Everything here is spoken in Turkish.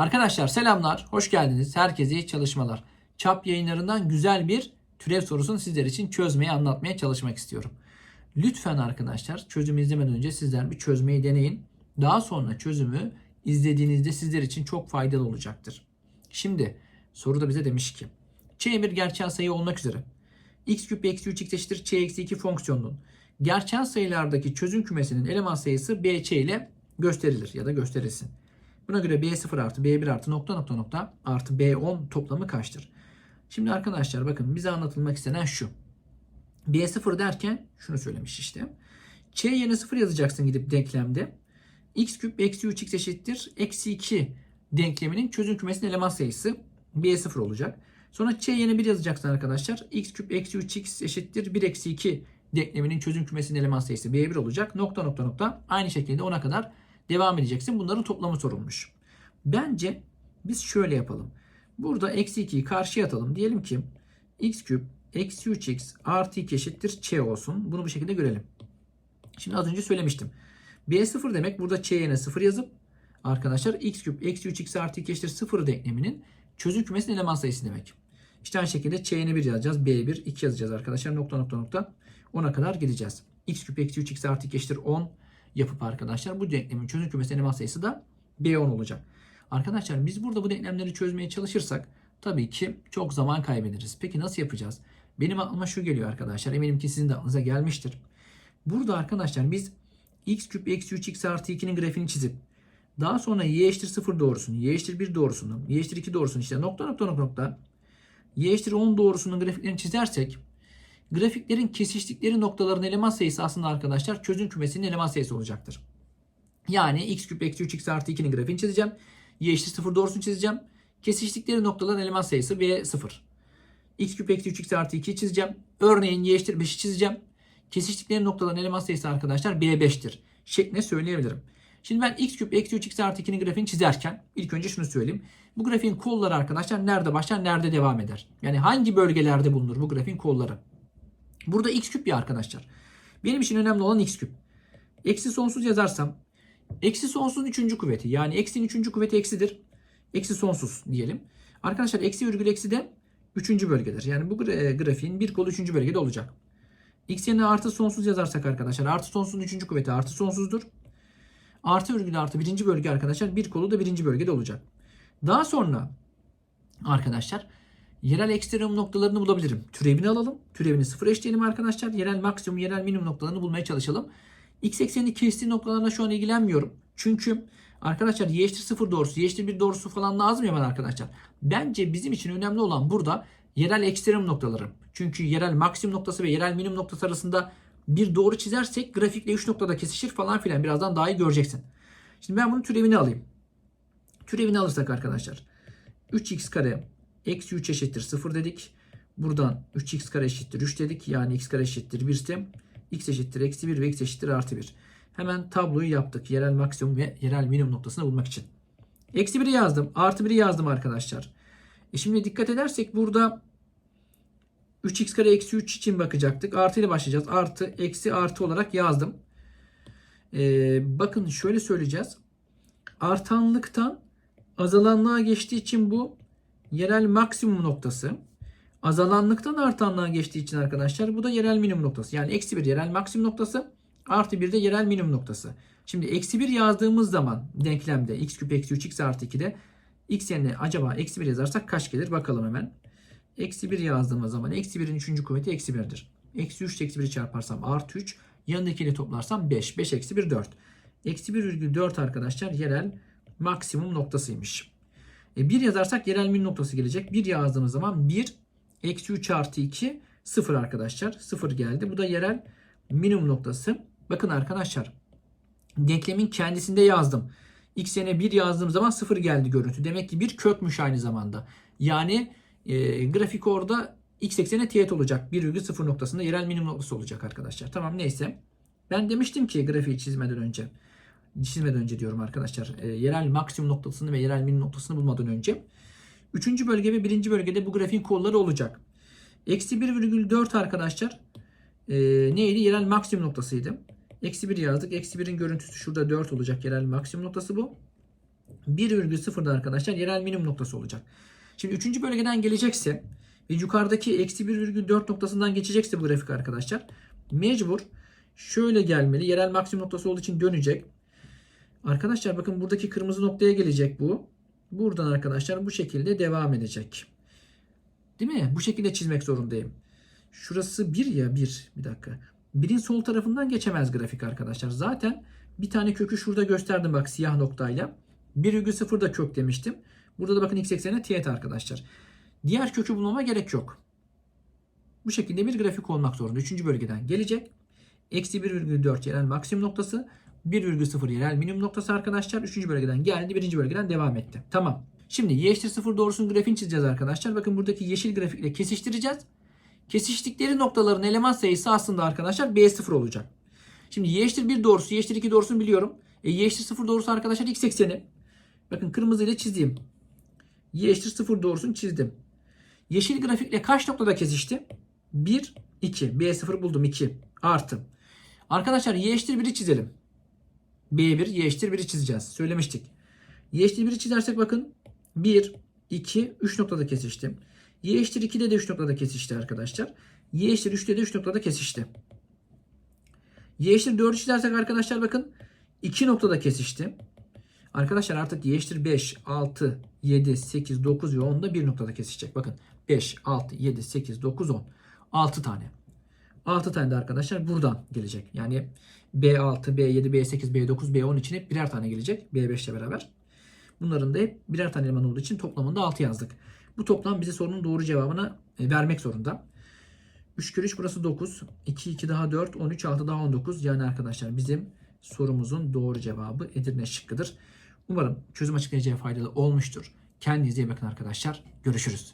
Arkadaşlar selamlar, hoş geldiniz. Herkese iyi çalışmalar. Çap yayınlarından güzel bir türev sorusunu sizler için çözmeye, anlatmaya çalışmak istiyorum. Lütfen arkadaşlar çözümü izlemeden önce sizler bir çözmeyi deneyin. Daha sonra çözümü izlediğinizde sizler için çok faydalı olacaktır. Şimdi soruda bize demiş ki ç bir gerçel sayı olmak üzere x küp eksi 3 x eşittir ç eksi 2 fonksiyonunun gerçel sayılardaki çözüm kümesinin eleman sayısı bç ile gösterilir ya da gösterilsin. Buna göre B0 artı B1 artı nokta nokta nokta artı B10 toplamı kaçtır? Şimdi arkadaşlar bakın bize anlatılmak istenen şu. B0 derken şunu söylemiş işte. Ç yerine 0 yazacaksın gidip denklemde. x küp eksi 3x eşittir. Eksi 2 denkleminin çözüm kümesinin eleman sayısı B0 olacak. Sonra ç yerine 1 yazacaksın arkadaşlar. x küp eksi 3x eşittir 1 eksi 2 denkleminin çözüm kümesinin eleman sayısı B1 olacak. Nokta nokta nokta aynı şekilde ona kadar devam edeceksin. Bunların toplamı sorulmuş. Bence biz şöyle yapalım. Burada eksi 2'yi karşıya atalım. Diyelim ki x küp eksi 3x artı 2 eşittir ç olsun. Bunu bu şekilde görelim. Şimdi az önce söylemiştim. B0 demek burada ç yerine 0 yazıp arkadaşlar x küp eksi 3x artı 2 eşittir 0 denkleminin çözüm kümesinin eleman sayısı demek. İşte aynı şekilde ç yerine 1 yazacağız. B1 2 yazacağız arkadaşlar. Nokta nokta nokta 10'a kadar gideceğiz. x küp eksi 3x artı 2 eşittir 10 yapıp arkadaşlar bu denklemin çözüm kümesi eleman sayısı da B10 olacak. Arkadaşlar biz burada bu denklemleri çözmeye çalışırsak tabii ki çok zaman kaybederiz. Peki nasıl yapacağız? Benim aklıma şu geliyor arkadaşlar. Eminim ki sizin de aklınıza gelmiştir. Burada arkadaşlar biz x küp eksi 3x artı 2'nin grafiğini çizip daha sonra y eşittir 0 doğrusunu, y eşittir 1 doğrusunu, y eşittir 2 doğrusunu işte nokta nokta nokta nokta y eşittir 10 doğrusunun grafiklerini çizersek grafiklerin kesiştikleri noktaların eleman sayısı aslında arkadaşlar çözüm kümesinin eleman sayısı olacaktır. Yani x küp eksi 3x artı 2'nin grafiğini çizeceğim. Y eşittir 0 doğrusunu çizeceğim. Kesiştikleri noktaların eleman sayısı B0. x küp eksi 3x artı 2'yi çizeceğim. Örneğin y eşittir 5'i çizeceğim. Kesiştikleri noktaların eleman sayısı arkadaşlar B5'tir. Şeklinde söyleyebilirim. Şimdi ben x küp eksi 3x artı 2'nin grafiğini çizerken ilk önce şunu söyleyeyim. Bu grafiğin kolları arkadaşlar nerede başlar nerede devam eder? Yani hangi bölgelerde bulunur bu grafiğin kolları? Burada x küp ya arkadaşlar. Benim için önemli olan x küp. Eksi sonsuz yazarsam eksi sonsuzun üçüncü kuvveti yani eksinin üçüncü kuvveti eksidir. Eksi sonsuz diyelim. Arkadaşlar eksi virgül eksi de üçüncü bölgedir. Yani bu gra- grafiğin bir kolu üçüncü bölgede olacak. X yerine artı sonsuz yazarsak arkadaşlar artı sonsuzun üçüncü kuvveti artı sonsuzdur. Artı virgül artı birinci bölge arkadaşlar bir kolu da birinci bölgede olacak. Daha sonra arkadaşlar yerel ekstremum noktalarını bulabilirim. Türevini alalım. Türevini sıfır eşleyelim arkadaşlar. Yerel maksimum, yerel minimum noktalarını bulmaya çalışalım. X eksenini kestiği noktalarla şu an ilgilenmiyorum. Çünkü arkadaşlar y eşittir 0 doğrusu, y eşittir 1 doğrusu falan lazım ya bana arkadaşlar. Bence bizim için önemli olan burada yerel ekstremum noktaları. Çünkü yerel maksimum noktası ve yerel minimum noktası arasında bir doğru çizersek grafikle 3 noktada kesişir falan filan. Birazdan daha iyi göreceksin. Şimdi ben bunun türevini alayım. Türevini alırsak arkadaşlar 3x kare eksi 3 eşittir 0 dedik. Buradan 3x kare eşittir 3 dedik. Yani x kare eşittir 1 ise x eşittir eksi 1 ve x eşittir artı 1. Hemen tabloyu yaptık. Yerel maksimum ve yerel minimum noktasını bulmak için. Eksi 1'i yazdım. Artı 1'i yazdım arkadaşlar. E şimdi dikkat edersek burada 3x kare eksi 3 için bakacaktık. Artı ile başlayacağız. Artı eksi artı olarak yazdım. Ee, bakın şöyle söyleyeceğiz. Artanlıktan azalanlığa geçtiği için bu yerel maksimum noktası. Azalanlıktan artanlığa geçtiği için arkadaşlar bu da yerel minimum noktası. Yani eksi 1 yerel maksimum noktası artı 1 de yerel minimum noktası. Şimdi eksi 1 yazdığımız zaman denklemde x küp eksi 3 x artı 2'de x yerine acaba eksi 1 yazarsak kaç gelir bakalım hemen. Eksi 1 yazdığımız zaman eksi 1'in 3. kuvveti eksi 1'dir. Eksi 3 ile eksi 1'i çarparsam artı 3. Yanındakiyle toplarsam 5. 5 eksi 1 4. Eksi 1,4 arkadaşlar yerel maksimum noktasıymış. E 1 yazarsak yerel min noktası gelecek. 1 yazdığımız zaman 1 eksi 3 artı 2 0 arkadaşlar. 0 geldi. Bu da yerel minimum noktası. Bakın arkadaşlar denklemin kendisinde yazdım. X yerine 1 yazdığım zaman 0 geldi görüntü. Demek ki bir kökmüş aynı zamanda. Yani e, grafik orada x eksene teğet olacak. 1,0 noktasında yerel minimum noktası olacak arkadaşlar. Tamam neyse. Ben demiştim ki grafiği çizmeden önce çizmeden önce diyorum arkadaşlar. E, yerel maksimum noktasını ve yerel minimum noktasını bulmadan önce. Üçüncü bölge ve birinci bölgede bu grafiğin kolları olacak. Eksi 1,4 arkadaşlar e, neydi? Yerel maksimum noktasıydı. Eksi 1 yazdık. Eksi 1'in görüntüsü şurada 4 olacak. Yerel maksimum noktası bu. 1,0'da arkadaşlar yerel minimum noktası olacak. Şimdi 3. bölgeden gelecekse ve yukarıdaki eksi 1,4 noktasından geçecekse bu grafik arkadaşlar mecbur şöyle gelmeli. Yerel maksimum noktası olduğu için dönecek. Arkadaşlar bakın buradaki kırmızı noktaya gelecek bu. Buradan arkadaşlar bu şekilde devam edecek. Değil mi? Bu şekilde çizmek zorundayım. Şurası 1 ya 1. Bir dakika. Birin sol tarafından geçemez grafik arkadaşlar. Zaten bir tane kökü şurada gösterdim bak siyah noktayla. 1,0 da kök demiştim. Burada da bakın x eksenine tiyet arkadaşlar. Diğer kökü bulmama gerek yok. Bu şekilde bir grafik olmak zorunda. Üçüncü bölgeden gelecek. Eksi 1,4 yerel maksimum noktası. 1,0 yerel minimum noktası arkadaşlar. Üçüncü bölgeden geldi. Birinci bölgeden devam etti. Tamam. Şimdi y eşittir 0 doğrusunun grafiğini çizeceğiz arkadaşlar. Bakın buradaki yeşil grafikle kesiştireceğiz. Kesiştikleri noktaların eleman sayısı aslında arkadaşlar B0 olacak. Şimdi y eşittir 1 doğrusu, y eşittir 2 doğrusunu biliyorum. E, y eşittir 0 doğrusu arkadaşlar x ekseni. Bakın kırmızı ile çizeyim. Y eşittir 0 doğrusunu çizdim. Yeşil grafikle kaç noktada kesişti? 1, 2. B0 buldum 2. Artı. Arkadaşlar y eşittir 1'i çizelim. B1, y eşittir 1'i çizeceğiz. Söylemiştik. Y eşittir 1'i çizersek bakın. 1, 2, 3 noktada kesişti. Y eşittir 2'de de 3 noktada kesişti arkadaşlar. Y eşittir 3'te de 3 noktada kesişti. Y eşittir 4'ü çizersek arkadaşlar bakın 2 noktada kesişti. Arkadaşlar artık y eşittir 5, 6, 7, 8, 9 ve 10 da bir noktada kesişecek. Bakın 5, 6, 7, 8, 9, 10. 6 tane. 6 tane de arkadaşlar buradan gelecek. Yani B6, B7, B8, B9, B10 için hep birer tane gelecek. B5 ile beraber. Bunların da hep birer tane eleman olduğu için toplamında 6 yazdık. Bu toplam bize sorunun doğru cevabını e, vermek zorunda. 3 kere 3 burası 9. 2, 2 daha 4, 13, 6 daha 19. Yani arkadaşlar bizim sorumuzun doğru cevabı Edirne şıkkıdır. Umarım çözüm açıklayıcıya faydalı olmuştur. Kendinize iyi bakın arkadaşlar. Görüşürüz.